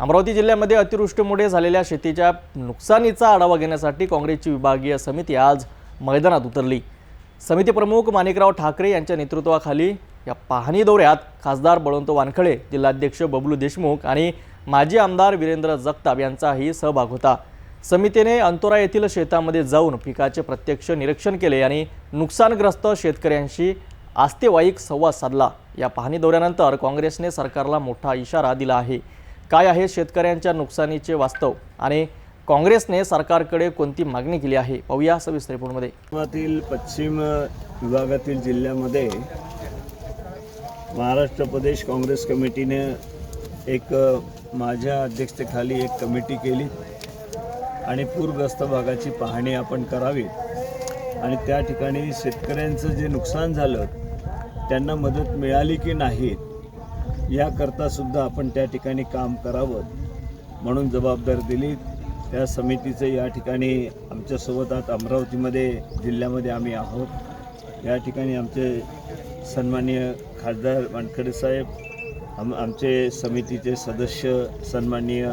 अमरावती जिल्ह्यामध्ये अतिवृष्टीमुळे झालेल्या शेतीच्या नुकसानीचा आढावा घेण्यासाठी काँग्रेसची विभागीय समिती आज मैदानात उतरली. समिती प्रमुख माणिकराव ठाकरे यांच्या नेतृत्वाखाली या पाहणी दौऱ्यात खासदार बळवंत वानखळे जिल्हाध्यक्ष बबलू देशमुख आणि माजी आमदार वीरेंद्र जगताप यांचाही सहभाग होता. समितीने अंतोरा येथील शेतामध्ये जाऊन पिकाचे प्रत्यक्ष निरीक्षण केले आणि नुकसानग्रस्त शेतकऱ्यांशी आस्तेवाईक संवाद साधला. या पाहणी दौऱ्यानंतर काँग्रेसने सरकारला मोठा इशारा दिला आहे. काय आहे शेतकऱ्यांच्या नुकसानीचे वास्तव? आणि काँग्रेसने सरकारकडे कोणती मागणी केली आहे? पाहूया सविस्तर रिपोर्टमध्ये. विदर्भातील पश्चिम विभागातील जिल्ह्यामध्ये महाराष्ट्र प्रदेश काँग्रेस कमिटीने एक माझ्या अध्यक्षतेखाली एक कमिटी केली आणि पूरग्रस्त भागाची पाहणी आपण करावी. आणि त्या ठिकाणी शेतकऱ्यांचं जे नुकसान झालं त्यांना मदत मिळाली की नाही याकरता सुद्धा आपण त्या ठिकाणी काम करावं म्हणून जबाबदारी दिली. त्या समितीचं या ठिकाणी आमच्यासोबत आता अमरावतीमध्ये जिल्ह्यामध्ये आम्ही आहोत. या ठिकाणी आमचे सन्माननीय खासदार वानखडे साहेब आम आमचे समितीचे सदस्य सन्माननीय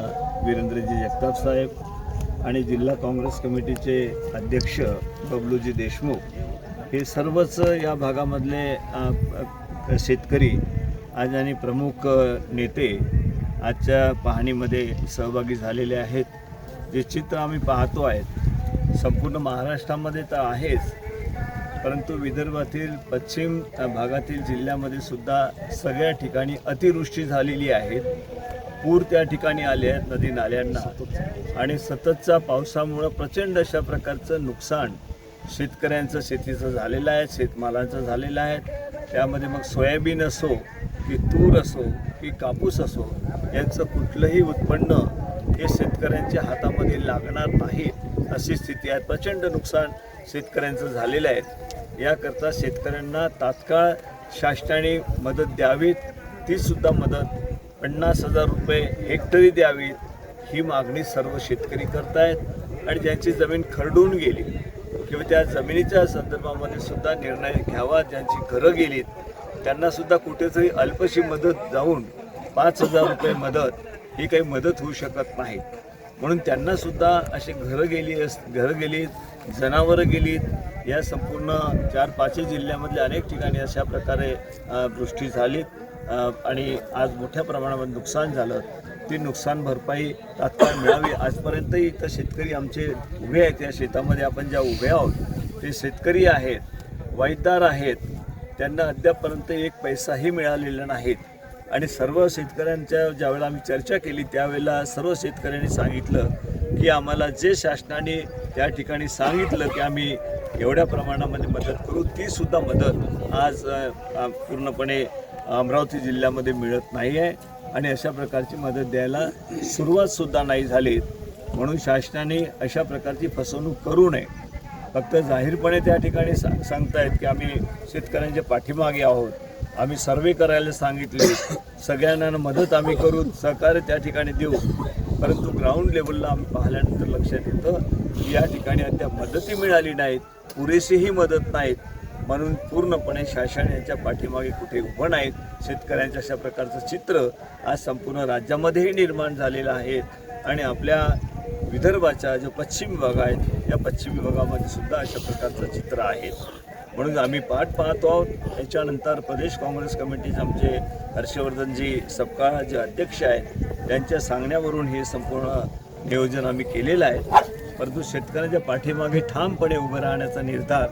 वीरेंद्रजी जगताप साहेब आणि जिल्हा काँग्रेस कमिटीचे अध्यक्ष बबलूजी देशमुख. हे सर्वच या भागामधले शेतकरी आज आणि प्रमुख नेते आजच्या पाहणीमध्ये सहभागी झालेले आहेत. जे चित्र आम्ही पाहतो आहेत संपूर्ण महाराष्ट्रामध्ये तर आहेच. परंतु विदर्भातील पश्चिम भागातील जिल्ह्यामध्ये सुद्धा सगळ्या ठिकाणी अतिवृष्टी झालेली आहे. पूर त्या ठिकाणी आले आहेत नदी नाल्यांना. आणि सततच्या पावसामुळं प्रचंड अशा प्रकारचं नुकसान शेतकऱ्यांचं शेतीचं झालेलं आहे शेतमालाचं झालेलं आहे. त्यामध्ये मग सोयाबीन असो की तूर असो की कापूस असो यांचं कुठलंही उत्पन्न हे शेतकऱ्यांच्या हातामध्ये लागणार नाही अशी स्थिती आहे. प्रचंड नुकसान शेतकऱ्यांचं झालेलं आहे. याकरता शेतकऱ्यांना तात्काळ शासनाने मदत द्यावीत तीसुद्धा मदत पन्नास हजार रुपये हेक्टरी द्यावीत ही मागणी सर्व शेतकरी करतायत. आणि ज्यांची जमीन खरडून गेली किंवा त्या जमिनीच्या संदर्भामध्ये सुद्धा निर्णय घ्यावा ज्यांची घरं गेलीत त्यांना सुद्धा कुठेतरी अल्पशी मदत जाऊन पाच हजार रुपये मदत ही काही मदत होऊ शकत नाही. म्हणून त्यांना सुद्धा असे घरं गेली अस घरं गेलीत जनावरं गेलीत या संपूर्ण चार पाचही जिल्ह्यामधल्या अनेक ठिकाणी अशा प्रकारे वृष्टी झालीत आणि आज मोठ्या प्रमाणावर नुकसान झालं. ती नुकसान भरपाई तात्काळ मिळावी. आजपर्यंतही इथं शेतकरी आमचे उभे आहेत. या शेतामध्ये आपण ज्या उभे आहोत ते शेतकरी आहेत वाईटदार आहेत त्यांना अद्यापपर्यंत एक पैसाही मिळालेला नाहीत आणि सर्व शेतकऱ्यांच्या ज्यावेळेला आम्ही चर्चा केली त्यावेळेला सर्व शेतकऱ्यांनी सांगितलं की आम्हाला जे शासनाने त्या ठिकाणी सांगितलं की आम्ही एवढ्या प्रमाणामध्ये मदत करू तीसुद्धा मदत आज पूर्णपणे अमरावती जिल्ह्यामध्ये मिळत नाही आहे आणि अशा प्रकारची मदत द्यायला सुरुवातसुद्धा नाही झाली. म्हणून शासनाने अशा प्रकारची फसवणूक करू नये. फक्त जाहीरपणे त्या ठिकाणी सा सांगतायत की आम्ही शेतकऱ्यांच्या पाठीमागे आहोत. आम्ही सर्वे करायला सांगितले. सगळ्यांना मदत आम्ही करू सहकार्य त्या ठिकाणी देऊ. परंतु ग्राउंड लेवलला आम्ही पाहिल्यानंतर लक्षात येतं की या ठिकाणी अद्याप मदती मिळाली नाहीत पुरेशीही मदत नाहीत. म्हणून पूर्णपणे शासन यांच्या पाठीमागे कुठे उभं नाहीत. शेतकऱ्यांच्या अशा प्रकारचं चित्र आज संपूर्ण राज्यामध्येही निर्माण झालेलं आहे. आणि आपल्या विदर्भाच्या जो पश्चिम विभाग आहेत या पश्चिम विभागामध्ये सुद्धा अशा प्रकारचं चित्र आहे. म्हणून आम्ही पाठ पाहतो आहोत. याच्यानंतर प्रदेश काँग्रेस कमिटीचे आमचे हर्षवर्धनजी सपकाळ जे अध्यक्ष आहेत त्यांच्या सांगण्यावरून हे संपूर्ण नियोजन आम्ही केलेलं आहे. परंतु शेतकऱ्यांच्या पाठीमागे ठामपणे उभं राहण्याचा निर्धार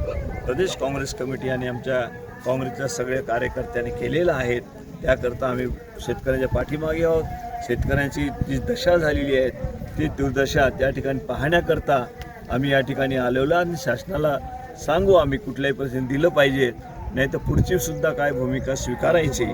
प्रदेश काँग्रेस कमिटी आणि आमच्या काँग्रेसच्या सगळ्या कार्यकर्त्यांनी केलेला आहे. त्याकरता आम्ही शेतकऱ्यांच्या पाठीमागे आहोत. शेतकऱ्यांची जी दशा झालेली आहे ती दुर्दशा त्या ठिकाणी पाहण्याकरता आम्ही या ठिकाणी आलेलो आणि शासनाला सांगू आम्ही कुठल्याही परिस्थितीत दिलं पाहिजे. नाही तर पुढची सुद्धा काय भूमिका स्वीकारायची?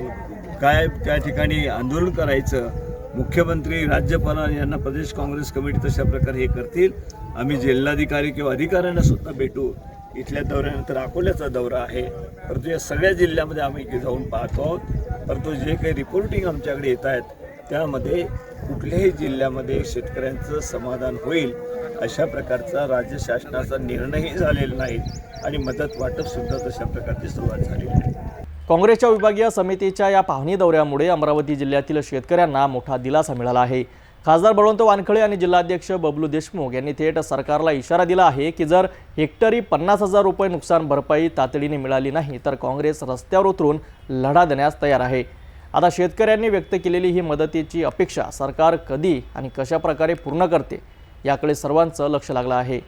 काय त्या ठिकाणी आंदोलन करायचं? मुख्यमंत्री राज्यपाल यांना प्रदेश काँग्रेस कमिटी तशा प्रकारे हे करतील. आम्ही जिल्हाधिकारी किंवा अधिकाऱ्यांना सुद्धा भेटू. इथल्या दौऱ्यानंतर अकोल्याचा दौरा आहे. परंतु या सगळ्या जिल्ह्यामध्ये आम्ही जाऊन पाहतो आहोत. परंतु जे काही रिपोर्टिंग आमच्याकडे येत आहेत त्यामध्ये कुठल्याही जिल्ह्यामध्ये शेतकऱ्यांचं समाधान होईल अशा प्रकारचा राज्य शासनाचा निर्णयही झालेला नाही आणि मदत वाटप सुद्धा तशा प्रकारची सुरुवात झालेली आहे काँग्रेसच्या विभागीय समितीच्या या पाहणी दौऱ्यामुळे अमरावती जिल्ह्यातील शेतकऱ्यांना मोठा दिलासा मिळाला आहे. खासदार बळवंत वानखळे आणि जिल्हाध्यक्ष बबलू देशमुख यांनी थेट सरकारला इशारा दिला आहे की जर हेक्टरी पन्नास हजार रुपये नुकसान भरपाई तातडीने मिळाली नाही तर काँग्रेस रस्त्यावर उतरून लढा देण्यास तयार आहे. आता शेतकऱ्यांनी व्यक्त केलेली ही मदतीची अपेक्षा सरकार कधी आणि कशा प्रकारे पूर्ण करते याकडे सर्वांचं लक्ष लागलं आहे.